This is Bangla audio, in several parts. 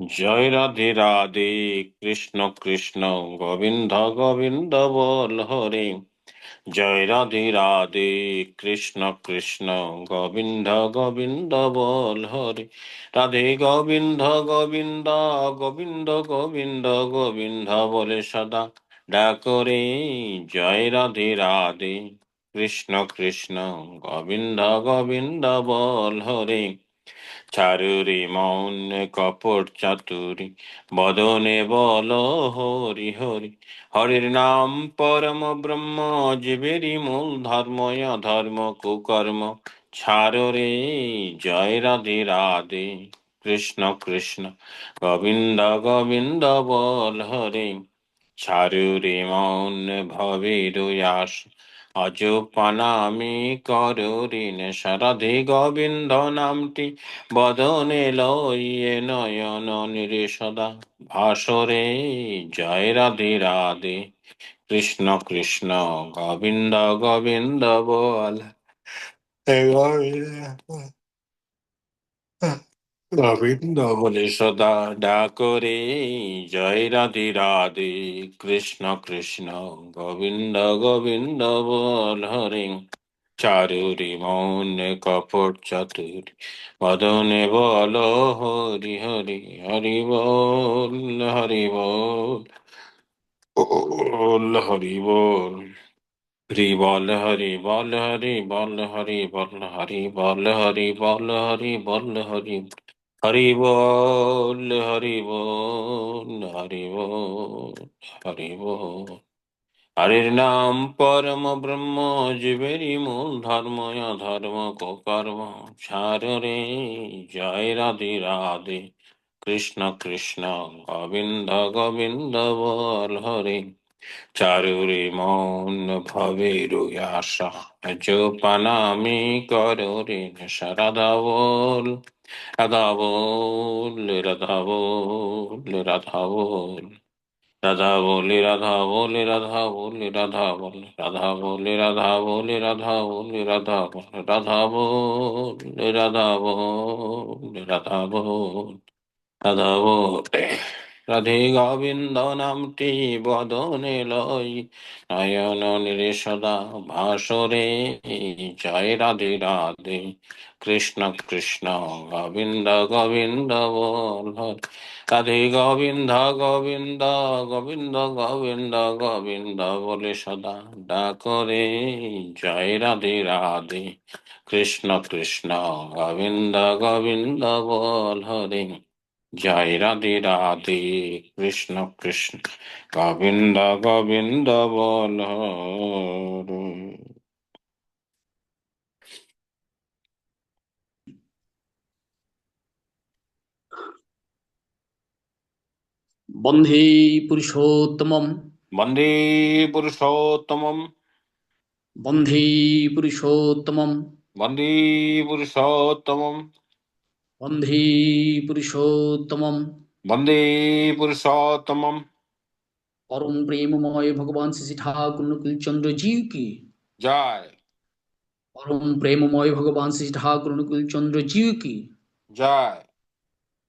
জয় রাধে রাধে, কৃষ্ণ কৃষ্ণ, গোবিন্দ গোবিন্দ বল হরে। জয় রাধে রাধে, কৃষ্ণ কৃষ্ণ, গোবিন্দ গোবিন্দ বল হরে। রাধে গোবিন্দ গোবিন্দ গোবিন্দ গোবিন্দ গোবিন্দ বলে সদা ডাকরে জয় রাধে রাধে, কৃষ্ণ কৃষ্ণ, গোবিন্দ গোবিন্দ বল হরে। চারুরে মৌন কপট চাতুরি। বদনে বল হরি হরি। হরির নাম পরম ব্রহ্ম, জীবেরই মূল ধর্ময় ধর্ম, কুকর্ম। ছাড়ো জয় রাধে রাধে। কৃষ্ণ কৃষ্ণ, গোবিন্দ গোবিন্দ বল হরে। চারুরে মৌন ভবের আস অজ পানামি করুরিন সারাধে গোবিন্দ নামটি বদনে লইয়ে নয়ন নিরে সদা। ভাসরে জয় রাধে রাধে, কৃষ্ণ কৃষ্ণ গোবিন্দ গোবিন্দ বল। গোবিন্দ। বলে সদা ডাকরে জয় রাধে রাধে কৃষ্ণ কৃষ্ণ গোবিন্দ গোবিন্দ বল হরে চারুরি মৌন কপট চতুর মদনে বল হরি হরি হরি বল হরি বল বল হরি বল হরি বল হরি বল হরি বল হরি বল হরি বল হরি বল হরি বল হরি হরি বল হরি বল হরি বল হরি বল। হরির নাম পরম ব্রহ্ম জীবেরি মূল ধর্ম ধর্ম কো কর্ম সার রে, জয় রাধি রাধে। কৃষ্ণ কৃষ্ণ, গোবিন্দ গোবিন্দ বল হরি। আশা জোপানামি কররে রাধা বল রাধা বল রাধা বল রাধা বল রাধা বলি রাধা বলি রাধা বলি রাধা বলি রাধা বলি রাধা বলি রাধা বলি রাধা বলি রাধা বলি রাধা বলি রাধা বল রাধা গোবিন্দ নামটি বদনে লই, নয়ন নিরে সদা ভাসরে, জয় রাধে রাধে কৃষ্ণ কৃষ্ণ গোবিন্দ গোবিন্দ বল। রাধে গোবিন্দ গোবিন্দ গোবিন্দ গোবিন্দ গোবিন্দ বলে সদা ডাকরে জয় রাধে রাধে কৃষ্ণ কৃষ্ণ গোবিন্দ গোবিন্দ বল, হরে জয় রাধে রাধে কৃষ্ণ কৃষ্ণ গোবিন্দ গোবিন্দ বল বন্ধে পুরুষোত্তমম বন্দে পুরুষোত্তমম বন্ধে পুরুষোত্তমম বন্দে পুরুষোত্তমম বন্ধে পুরুষোত্তমম। বন্দে পুরুষোত্তমম। পরম প্রেমময় ভগবান শ্রী ঠাকুর নকুল চন্দ্র জীব কি জয়। পরম প্রেমময় ভগবান শ্রী ঠাকুর নকুল চন্দ্র জীব কি জয়।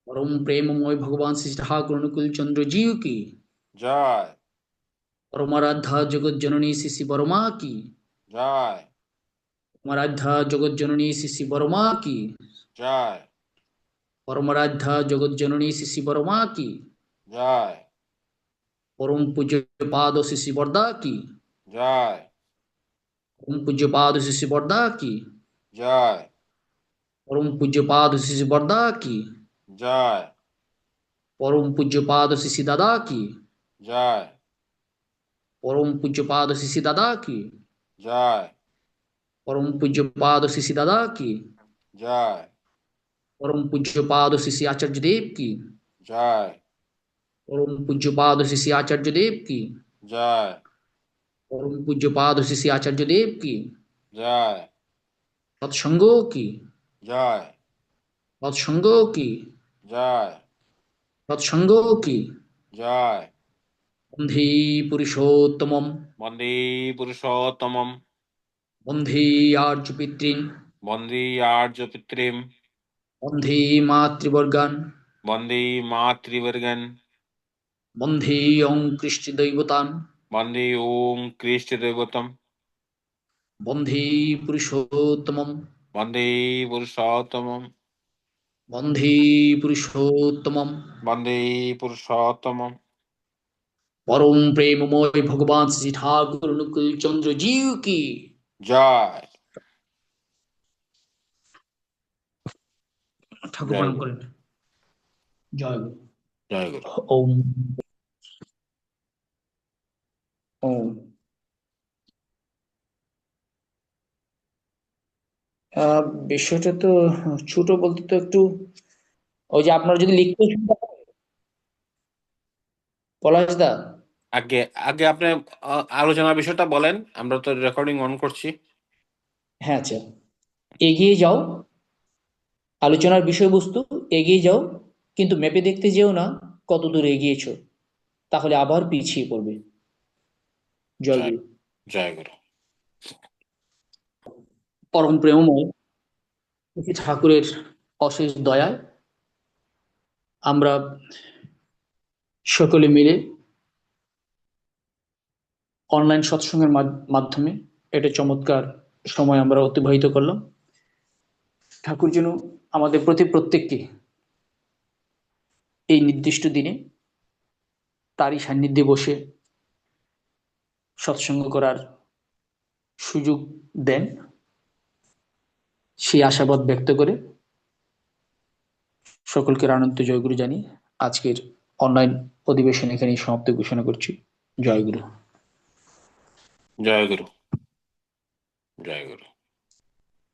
পরম প্রেমময় ভগবান শ্রী ঠাকুর নকুল চন্দ্র জীব কি জয়। পরমারাধ্যা জগৎ জননী শ্রী শ্রী বর্মা কি জয়। পরমারাধ্যা জগৎ জননী শ্রী শ্রী বর্মা কি জয়। परमराध्या जगत जननी शिशि वर्मा की जय। परम पूज्य पाद शिशि वर्दा की जय। परम पूज्य पाद शिशि वर्दा की जय। परम पूज्य पाद शिशि वर्दा की जय। परम पूज्य पाद शिशि दादा की जय। परम पूज्य पाद शिशि दादा की जय। परम पूज्य पाद शिशि दादा की जय। পরম পূজ্য পাদ শ্রী আচার্য দেব কি জয় পরম পূজ্য পাদ শ্রী আচার্য দেব কি জয় পরম পূজ্য পাদ শ্রী শ্রী আচার্য দেব কি জয় সৎসঙ্গ কি জয় সৎসঙ্গ কি জয় সৎসঙ্গ কি জয় বন্ধে পুরুষোত্তমম বন্দে পুরুষোত্তমম বন্ধে আর্য পিতৃন বন্দে আর্য পিতৃম বন্ধে মাতৃবর্গান। বন্দে মাতৃবর্গন। বন্ধে অং কৃষ্টি দৈবতান বন্দে ওম কৃষ্ট দেবতম বন্ধে পুরুষোত্তমম। বন্দে পুরুষোত্তমম। বন্ধে পুরুষোত্তমম। বন্দে পুরুষোত্তমম। পরম প্রেমময় ভগবান শ্রী ঠাকুর অনুকূল চন্দ্র জিউ কি জয়। ঠাকুর প্রণাম করেন জয় গুরু জয় গুরু ওম। ওম বিষয়টা তো ছোট বলতে তো একটু ওই যে আপনার যদি লিখতে পলাশ দা। আগে আগে আপনি আলোচনার বিষয়টা বলেন আমরা তো রেকর্ডিং অন করছি। হ্যাঁ আচ্ছা। এগিয়ে যাও। আলোচনার বিষয়বস্তু এগিয়ে যাও কিন্তু ম্যাপে দেখতে যেও না কত দূর এগিয়েছো তাহলে আবার পিছিয়ে পড়বে। জয় জয়। গুরু। জয় গুরু। পরম প্রেমময় ঠাকুরের অশেষ দয়ায় আমরা সকলে মিলে অনলাইন সৎসঙ্গের মাধ- মাধ্যমে এটা চমৎকার সময় আমরা অতিবাহিত করলাম। ঠাকুর যেন আমাদের প্রতি প্রত্যেককে এই নির্দিষ্ট দিনে তারই সান্নিধ্যে বসে সৎসঙ্গ করার সুযোগ দেন। সেই আশাবাদ ব্যক্ত করে সকলকে আনন্দ জয়গুরু জানিয়ে আজকের অনলাইন অধিবেশন এখানেই সমাপ্ত ঘোষণা করছি। জয়গুরু। জয় গুরু জয় গুরু